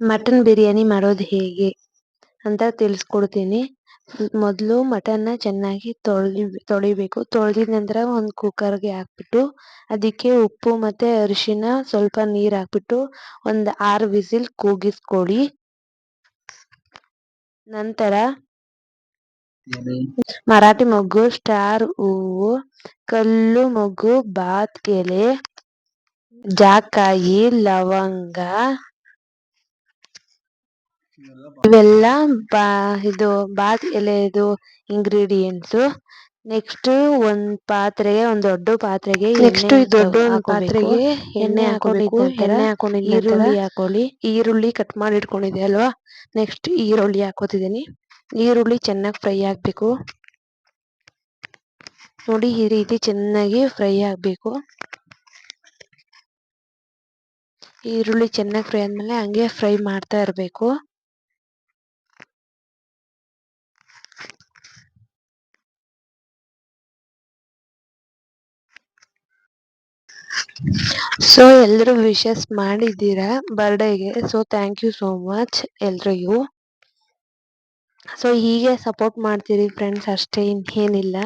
Mutton biryani ಮಾಡೋದು ಹೇಗೆ ಅಂತ ತಿಳಿಸ್ಕೊಡ್ತೀನಿ. ಮೊದಲು ಮಟನ್ನ ಚೆನ್ನಾಗಿ ತೊಳ್ದಿ ತೊಳಿಬೇಕು. ತೊಳ್ದಿದ್ ನಂತರ ಒಂದು ಕುಕ್ಕರ್ಗೆ ಹಾಕ್ಬಿಟ್ಟು ಅದಕ್ಕೆ ಉಪ್ಪು ಮತ್ತೆ ಅರಿಶಿನ ಸ್ವಲ್ಪ ನೀರು ಹಾಕ್ಬಿಟ್ಟು ಒಂದು ಆರು ವಿಸಿಲ್ ಕೂಗಿಸ್ಕೊಳ್ಳಿ ನಂತರ ಮರಾಠಿ ಮೊಗ್ಗು ಸ್ಟಾರ್ ಹೂವು ಕಲ್ಲು ಮೊಗ್ಗು ಬಾತ್ ಎಲೆ ಜಾಕಾಯಿ ಲವಂಗ ಇವೆಲ್ಲ ಬಾ ಇದು ಬಾತ್ ಎಲೆದು ಇಂಗ್ರೀಡಿಯೆಂಟ್ಸ್ ನೆಕ್ಸ್ಟ್ ಒಂದ್ ಪಾತ್ರೆಗೆ ಒಂದ್ ದೊಡ್ಡ ಪಾತ್ರೆಗೆ ನೆಕ್ಸ್ಟ್ ದೊಡ್ಡ ಪಾತ್ರೆಗೆ ಎಣ್ಣೆ ಹಾಕೋಬೇಕು. ಎಣ್ಣೆ ಹಾಕೊಂಡಿದ ಈರುಳ್ಳಿ ಹಾಕೊಳ್ಳಿ. ಈರುಳ್ಳಿ ಕಟ್ ಮಾಡಿ ಇಟ್ಕೊಂಡಿದ್ದೆ ಅಲ್ವಾ? ನೆಕ್ಸ್ಟ್ ಈರುಳ್ಳಿ ಹಾಕೋತಿದ್ದೀನಿ. ಈರುಳ್ಳಿ ಚೆನ್ನಾಗಿ ಫ್ರೈ ಆಗ್ಬೇಕು. ನೋಡಿ ಈ ರೀತಿ ಚೆನ್ನಾಗಿ ಫ್ರೈ ಆಗ್ಬೇಕು. ಈರುಳ್ಳಿ ಚೆನ್ನಾಗಿ ಫ್ರೈ ಆದ್ಮೇಲೆ ಹಂಗೆ ಫ್ರೈ ಮಾಡ್ತಾ ಇರ್ಬೇಕು. ಸೊ ಎಲ್ಲರೂ ವಿಶಸ್ ಮಾಡಿದ್ದೀರಾ ಬರ್ಡೇಗೆ so thank you so much ಎಲ್ರಿಗೂ ಸೊ ಹೀಗೆ ಸಪೋರ್ಟ್ ಮಾಡ್ತೀರಿ ಫ್ರೆಂಡ್ಸ್ ಅಷ್ಟೇ, ಇನ್ನೇನಿಲ್ಲ.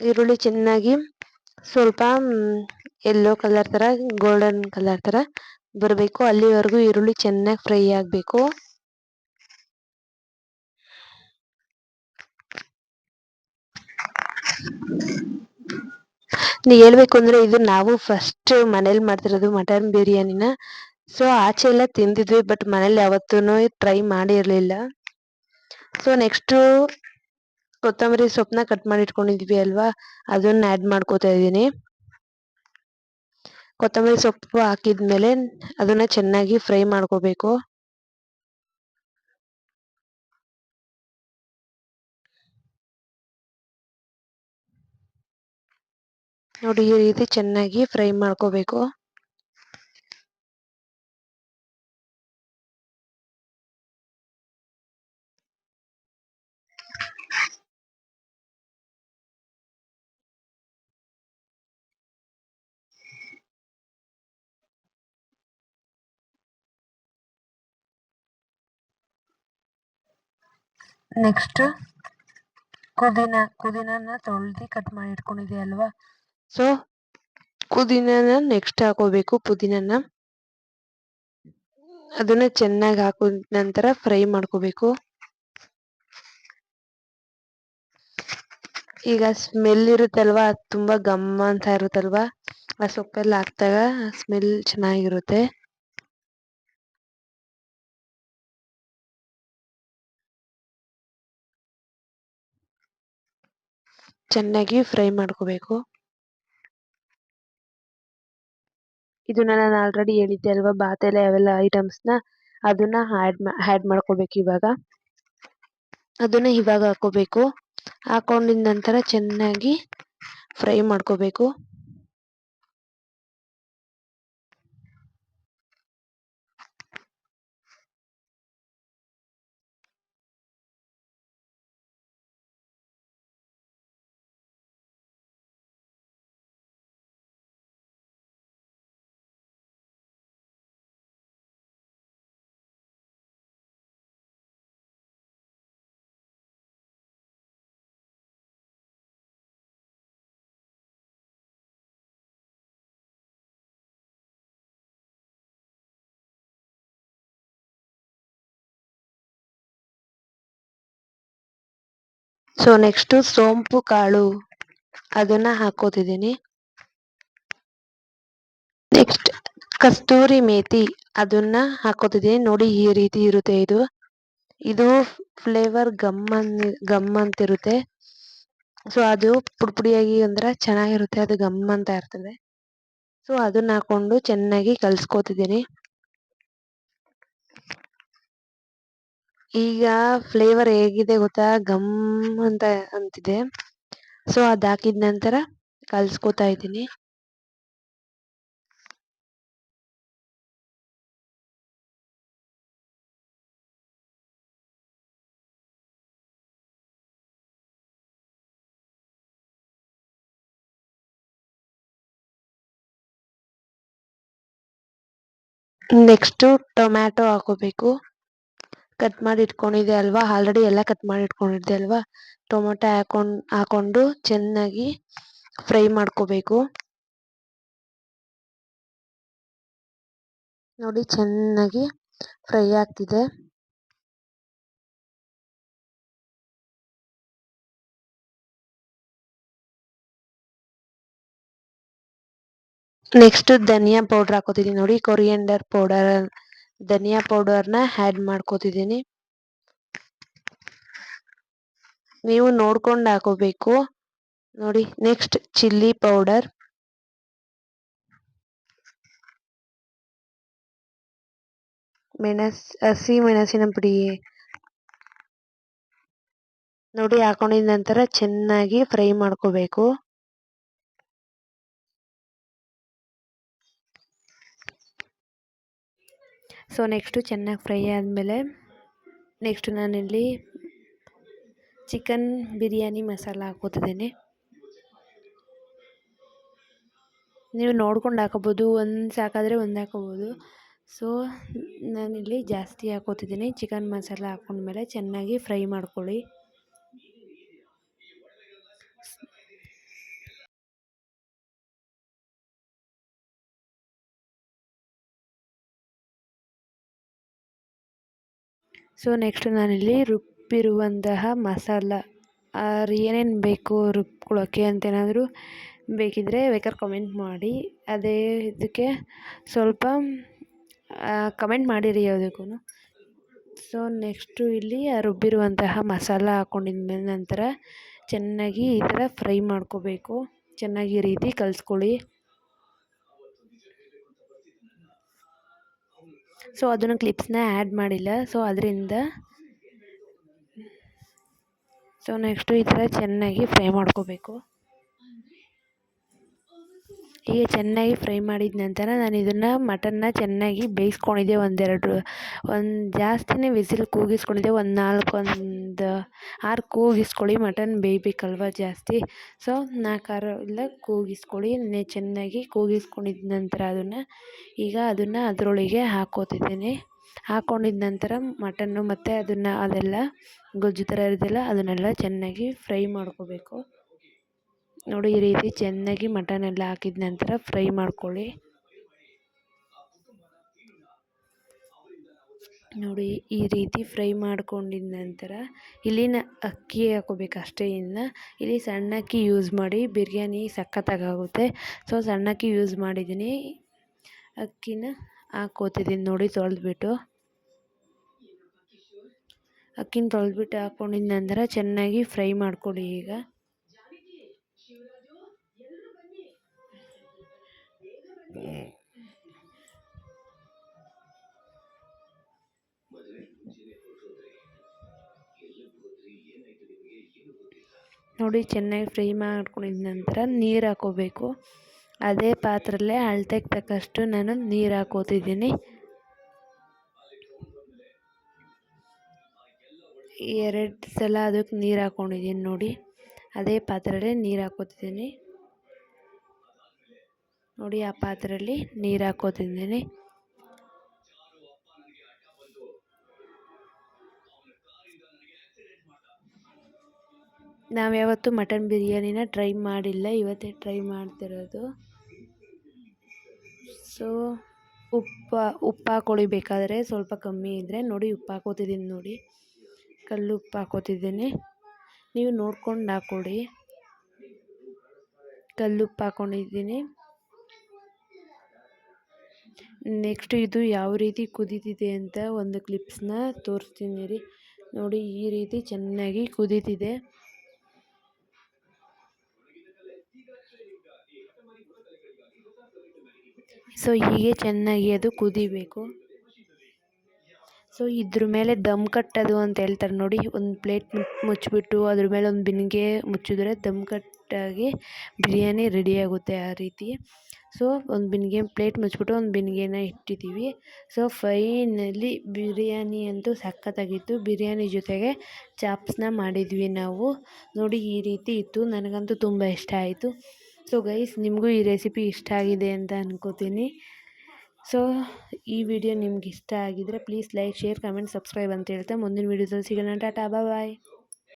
ಈರುಳ್ಳಿ ಚೆನ್ನಾಗಿ ಸ್ವಲ್ಪ ಎಲ್ಲೋ ಕಲರ್ ತರ ಗೋಲ್ಡನ್ ಕಲರ್ ತರ ಬರಬೇಕು. ಅಲ್ಲಿವರೆಗೂ ಈರುಳ್ಳಿ ಚೆನ್ನಾಗಿ ಫ್ರೈ ಆಗಬೇಕು. ಹೇಳ್ಬೇಕು ಅಂದ್ರೆ ಇದು ನಾವು ಫಸ್ಟ್ ಮನೇಲಿ ಮಾಡ್ತಿರೋದು ಮಟನ್ ಬಿರಿಯಾನಿನ ಸೊ ಆಚೆ ಎಲ್ಲ ತಿಂದಿದ್ವಿ ಬಟ್ ಮನೇಲಿ ಯಾವತ್ತೂ ಟ್ರೈ ಮಾಡಿರ್ಲಿಲ್ಲ. ಸೊ ನೆಕ್ಸ್ಟ್ ಕೊತ್ತಂಬರಿ ಸೊಪ್ಪನ್ನ ಕಟ್ ಮಾಡಿ ಇಟ್ಕೊಂಡಿದ್ವಿ ಅಲ್ವಾ? ಅದನ್ನ ಆಡ್ ಮಾಡ್ಕೋತಾ ಇದ್ದೀನಿ. ಕೊತ್ತಂಬರಿ ಸೊಪ್ಪು ಹಾಕಿದ್ಮೇಲೆ ಅದನ್ನ ಚೆನ್ನಾಗಿ ಫ್ರೈ ಮಾಡ್ಕೋಬೇಕು. ನೋಡಿ ಈ ರೀತಿ ಚೆನ್ನಾಗಿ ಫ್ರೈ ಮಾಡ್ಕೋಬೇಕು. ನೆಕ್ಸ್ಟ್ ಪುದೀನ ಪುದೀನನ ತೊಳ್ದು ಕಟ್ ಮಾಡಿ ಇಟ್ಕೊಂಡಿದ್ದೆ ಅಲ್ವಾ? ಸೊ ಪುದೀನನ ನೆಕ್ಸ್ಟ್ ಹಾಕೋಬೇಕು ಪುದೀನನ ಅದನ್ನ ಚೆನ್ನಾಗಿ ಹಾಕಿದ ನಂತರ ಫ್ರೈ ಮಾಡ್ಕೋಬೇಕು. ಈಗ ಸ್ಮೆಲ್ ಇರುತ್ತಲ್ವಾ? ತುಂಬಾ ಗಮ್ಮ ಅಂತ ಇರುತ್ತಲ್ವಾ? ಆ ಸೊಪ್ಪೆಲ್ಲ ಹಾಕ್ದಾಗ ಸ್ಮೆಲ್ ಚೆನ್ನಾಗಿರುತ್ತೆ. ಚೆನ್ನಾಗಿ ಫ್ರೈ ಮಾಡ್ಕೋಬೇಕು. ಇದನ್ನ ನಾನು ಆಲ್ರೆಡಿ ಹೇಳಿದ್ದೆ ಅಲ್ವಾ? ಬಾತ್ ಅವೆಲ್ಲ ಐಟಮ್ಸ್ನ ಅದನ್ನ ಆಡ್ ಆ್ಯಡ್ ಮಾಡ್ಕೋಬೇಕು ಇವಾಗ. ಅದನ್ನ ಇವಾಗ ಹಾಕೋಬೇಕು ಹಾಕೊಂಡಿದ ನಂತರ ಚೆನ್ನಾಗಿ ಫ್ರೈ ಮಾಡ್ಕೋಬೇಕು. ಸೊ ನೆಕ್ಸ್ಟ್ ಸೋಂಪು ಕಾಳು, ಅದನ್ನ ಹಾಕೋತಿದ್ದೀನಿ. ನೆಕ್ಸ್ಟ್ ಕಸ್ತೂರಿ ಮೇತಿ, ಅದನ್ನ ಹಾಕೋತಿದ್ದೀನಿ. ನೋಡಿ, ಈ ರೀತಿ ಇರುತ್ತೆ ಇದು. ಇದು ಫ್ಲೇವರ್ ಗಮ್ ಗಮ್ ಅಂತಿರುತ್ತೆ. ಸೊ ಅದು ಪುಡಿ ಪುಡಿಯಾಗಿ ಅಂದ್ರೆ ಚೆನ್ನಾಗಿರುತ್ತೆ. ಅದು ಗಮ್ ಅಂತ ಇರ್ತದೆ ಸೊ ಅದನ್ನ ಹಾಕೊಂಡು ಚೆನ್ನಾಗಿ ಕಲ್ಸ್ಕೊತಿದ್ದೀನಿ. ಈಗ ಫ್ಲೇವರ್ ಹೇಗಿದೆ ಗೊತ್ತಾ? ಗಮ್ ಅಂತ ಅಂತಿದೆ. ಸೊ ಅದ್ ಹಾಕಿದ ನಂತರ ಕಲ್ಸ್ಕೊತಾ ಇದ್ದೀನಿ. ನೆಕ್ಸ್ಟು ಟೊಮ್ಯಾಟೊ ಹಾಕೋಬೇಕು. ಕಟ್ ಮಾಡಿ ಇಟ್ಕೊಂಡಿದ್ದೆ ಅಲ್ವಾ? ಆಲ್ರೆಡಿ ಎಲ್ಲ ಕಟ್ ಮಾಡಿ ಇಟ್ಕೊಂಡಿದ್ದೆ ಅಲ್ವಾ? ಟೊಮೊಟೊ ಹಾಕೊಂಡ್, ಹಾಕೊಂಡು ಚೆನ್ನಾಗಿ ಫ್ರೈ ಮಾಡ್ಕೋಬೇಕು. ನೋಡಿ ಚೆನ್ನಾಗಿ ಫ್ರೈ ಆಗ್ತಿದೆ. ನೆಕ್ಸ್ಟ್ ಧನಿಯಾ ಪೌಡರ್ ಹಾಕೋತಿದ್ದೀನಿ ನೋಡಿ ಕೊರಿಯಂಡರ್ ಪೌಡರ್ ಧನಿಯಾ ಪೌಡರ್ನ ಆ್ಯಡ್ ಮಾಡ್ಕೋತಿದ್ದೀನಿ ನೀವು ನೋಡ್ಕೊಂಡು ಹಾಕೋಬೇಕು. ನೋಡಿ ನೆಕ್ಸ್ಟ್ ಚಿಲ್ಲಿ ಪೌಡರ್ ಮೆಣಸ್ ಹಸಿ ಮೆಣಸಿನ ಪುಡಿ. ನೋಡಿ, ಹಾಕೊಂಡಿದ ನಂತರ ಚೆನ್ನಾಗಿ ಫ್ರೈ ಮಾಡ್ಕೋಬೇಕು. ಸೊ ನೆಕ್ಸ್ಟು ಚೆನ್ನಾಗಿ ಫ್ರೈ ಆದಮೇಲೆ ನೆಕ್ಸ್ಟು ನಾನಿಲ್ಲಿ ಚಿಕನ್ ಬಿರಿಯಾನಿ ಮಸಾಲ ಹಾಕೋತಿದ್ದೀನಿ ನೀವು ನೋಡ್ಕೊಂಡು ಹಾಕೋಬೋದು, ಒಂದು ಸಾಕಾದರೆ ಒಂದು ಹಾಕೋಬೋದು. ಸೊ ನಾನಿಲ್ಲಿ ಜಾಸ್ತಿ ಹಾಕೋತಿದ್ದೀನಿ ಚಿಕನ್ ಮಸಾಲ ಹಾಕೊಂಡ್ಮೇಲೆ ಚೆನ್ನಾಗಿ ಫ್ರೈ ಮಾಡ್ಕೊಳ್ಳಿ. ಸೊ ನೆಕ್ಸ್ಟ್ ನಾನಿಲ್ಲಿ ರುಬ್ಬಿರುವಂತಹ ಮಸಾಲ. ಏನೇನು ಬೇಕು ರುಬ್ಕೊಳ್ಳೋಕ್ಕೆ ಅಂತೇನಾದರೂ ಬೇಕಿದ್ದರೆ ಬೇಕಾದ್ರೆ ಕಮೆಂಟ್ ಮಾಡಿ. ಅದೇ ಇದಕ್ಕೆ ಸ್ವಲ್ಪ ಕಮೆಂಟ್ ಮಾಡಿರಿ ಯಾವುದಕ್ಕೂ ಸೊ ನೆಕ್ಸ್ಟು ಇಲ್ಲಿ ರುಬ್ಬಿರುವಂತಹ ಮಸಾಲ ಹಾಕ್ಕೊಂಡಿದ ನಂತರ ಚೆನ್ನಾಗಿ ಈ ಥರ ಫ್ರೈ ಮಾಡ್ಕೋಬೇಕು. ಚೆನ್ನಾಗಿ ರೀತಿ ಕಲಿಸ್ಕೊಳ್ಳಿ. ಸೊ ಅದನ್ನು ಕ್ಲಿಪ್ಸ್ನ ಆ್ಯಡ್ ಮಾಡಿಲ್ಲ. ಸೊ ಅದರಿಂದ ಸೊ ನೆಕ್ಸ್ಟು ಈ ಥರ ಚೆನ್ನಾಗಿ ಫ್ರೈ ಮಾಡ್ಕೋಬೇಕು. ಹೀಗೆ ಚೆನ್ನಾಗಿ ಫ್ರೈ ಮಾಡಿದ ನಂತರ ನಾನು ಇದನ್ನು ಮಟನ್ನ ಚೆನ್ನಾಗಿ ಬೇಯಿಸ್ಕೊಂಡಿದ್ದೆ ಒಂದೆರಡು, ಒಂದು ಜಾಸ್ತಿನೇ ವಿಸಿಲ್ ಕೂಗಿಸ್ಕೊಂಡಿದ್ದೆ, ಒಂದು ನಾಲ್ಕು, ಒಂದು ಆರು ಕೂಗಿಸ್ಕೊಳ್ಳಿ ಮಟನ್ ಬೇಯಬೇಕಲ್ವ ಜಾಸ್ತಿ. ಸೊ ನಾಲ್ಕಾರು ಇಲ್ಲ ಕೂಗಿಸ್ಕೊಳ್ಳಿ ಚೆನ್ನಾಗಿ ಕೂಗಿಸ್ಕೊಂಡಿದ್ದ ನಂತರ ಅದನ್ನು ಈಗ ಅದನ್ನು ಅದರೊಳಗೆ ಹಾಕೋತಿದ್ದೀನಿ. ಹಾಕ್ಕೊಂಡಿದ ನಂತರ ಮಟನ್ನು ಮತ್ತು ಅದನ್ನು ಅದೆಲ್ಲ ಗೊಜ್ಜು ಥರ ಇರೋದೆಲ್ಲ ಅದನ್ನೆಲ್ಲ ಚೆನ್ನಾಗಿ ಫ್ರೈ ಮಾಡ್ಕೋಬೇಕು. ನೋಡಿ ಈ ರೀತಿ ಚೆನ್ನಾಗಿ ಮಟನ್ ಎಲ್ಲ ಹಾಕಿದ ನಂತರ ಫ್ರೈ ಮಾಡ್ಕೊಳ್ಳಿ. ನೋಡಿ ಈ ರೀತಿ ಫ್ರೈ ಮಾಡ್ಕೊಂಡಿದ ನಂತರ ಇಲ್ಲಿನ ಅಕ್ಕಿ ಹಾಕೋಬೇಕು ಅಷ್ಟೇ, ಇನ್ನು ಇಲ್ಲಿ ಸಣ್ಣ ಅಕ್ಕಿ ಯೂಸ್ ಮಾಡಿ ಬಿರಿಯಾನಿ ಸಖತ್ತಾಗುತ್ತೆ ಸೊ ಸಣ್ಣ ಅಕ್ಕಿ ಯೂಸ್ ಮಾಡಿದ್ದೀನಿ. ಅಕ್ಕಿನ ಹಾಕೋತಿದ್ದೀನಿ ನೋಡಿ ತೊಳೆದ್ಬಿಟ್ಟು. ಅಕ್ಕಿನ ತೊಳೆದ್ಬಿಟ್ಟು ಹಾಕ್ಕೊಂಡಿದ ನಂತರ ಚೆನ್ನಾಗಿ ಫ್ರೈ ಮಾಡ್ಕೊಳ್ಳಿ ಈಗ. ನೋಡಿ, ಚೆನ್ನಾಗಿ ಫ್ರೈ ಮಾಡ್ಕೊಂಡಿದ ನಂತರ ನೀರು ಹಾಕೋಬೇಕು. ಅದೇ ಪಾತ್ರೆಯಲ್ಲೇ ಅಳತೆಗೆ ತಕ್ಕಷ್ಟು ನಾನು ನೀರು ಹಾಕೋತಿದ್ದೀನಿ. ಎರಡು ಸಲ ಅದಕ್ಕೆ ನೀರು ಹಾಕ್ಕೊಂಡಿದ್ದೀನಿ ನೋಡಿ. ಅದೇ ಪಾತ್ರಲ್ಲೇ ನೀರು ಹಾಕೋತಿದ್ದೀನಿ. ನೋಡಿ ಆ ಪಾತ್ರೆಯಲ್ಲಿ ನೀರು ಹಾಕೋತಿದ್ದೀನಿ ನಾವು ಯಾವತ್ತೂ ಮಟನ್ ಬಿರಿಯಾನಿನ ಟ್ರೈ ಮಾಡಿಲ್ಲ, ಇವತ್ತೇ ಟ್ರೈ ಮಾಡ್ತಿರೋದು. ಸೊ ಉಪ್ಪು ಉಪ್ಪು ಹಾಕೊಳ್ಳಿ ಬೇಕಾದರೆ ಸ್ವಲ್ಪ ಕಮ್ಮಿ ಇದ್ದರೆ ನೋಡಿ ಉಪ್ಪು ಹಾಕೋತಿದ್ದೀನಿ ನೋಡಿ. ಕಲ್ಲು ಉಪ್ಪು ಹಾಕೋತಿದ್ದೀನಿ. ನೀವು ನೋಡ್ಕೊಂಡು ಕಲ್ಲು ಉಪ್ಪು ಹಾಕ್ಕೊಂಡಿದ್ದೀನಿ ನೆಕ್ಸ್ಟ್ ಇದು ಯಾವ ರೀತಿ ಕುದೀತಿದೆ ಅಂತ ಒಂದು ಕ್ಲಿಪ್ಸ್ನ ತೋರಿಸ್ತೀನಿ ರೀ. ನೋಡಿ ಈ ರೀತಿ ಚೆನ್ನಾಗಿ ಕುದೀತಿದೆ. ಸೊ ಹೀಗೆ ಚೆನ್ನಾಗಿ ಅದು ಕುದಿಬೇಕು. ಸೊ ಇದ್ರ ಮೇಲೆ ದಮ್ ಕಟ್ಟೋದು ಅಂತ ಹೇಳ್ತಾರೆ ನೋಡಿ. ಒಂದು ಪ್ಲೇಟ್ ಮುಚ್ಚಿಬಿಟ್ಟು ಅದ್ರ ಮೇಲೆ ಒಂದು ಬಿನ್ಗೆ ಮುಚ್ಚಿದ್ರೆ ದಮ್ ಕಟ್ಟಾಗಿ ಬಿರಿಯಾನಿ ರೆಡಿ ಆಗುತ್ತೆ ಆ ರೀತಿ. ಸೊ ಒಂದು ಬಿನ್ಗೆ ಪ್ಲೇಟ್ ಮುಚ್ಚಿಬಿಟ್ಟು ಒಂದು ಬಿನ್ಗೆನ ಇಟ್ಟಿದ್ದೀವಿ ಸೊ ಫೈನಲಿ ಬಿರಿಯಾನಿ ಅಂತೂ ಸಖತ್ತಾಗಿತ್ತು. ಬಿರಿಯಾನಿ ಜೊತೆಗೆ ಚಾಪ್ಸ್ನ ಮಾಡಿದ್ವಿ ನಾವು. ನೋಡಿ ಈ ರೀತಿ ಇತ್ತು. ನನಗಂತೂ ತುಂಬ ಇಷ್ಟ ಆಯಿತು. ಸೊ ಗೈಸ್ ನಿಮಗೂ ಈ ರೆಸಿಪಿ ಇಷ್ಟ ಆಗಿದೆ ಅಂತ ಅನ್ಕೋತೀನಿ. ಸೊ ಈ ವಿಡಿಯೋ ನಿಮ್ಗೆ ಇಷ್ಟ ಆಗಿದ್ರೆ please like share comment subscribe ಅಂತ ಹೇಳ್ತಾ ಮುಂದಿನ ವಿಡಿಯೋದಲ್ಲಿ ಸಿಗೋಣ. ಟಾಟಾ ಬಾಯ್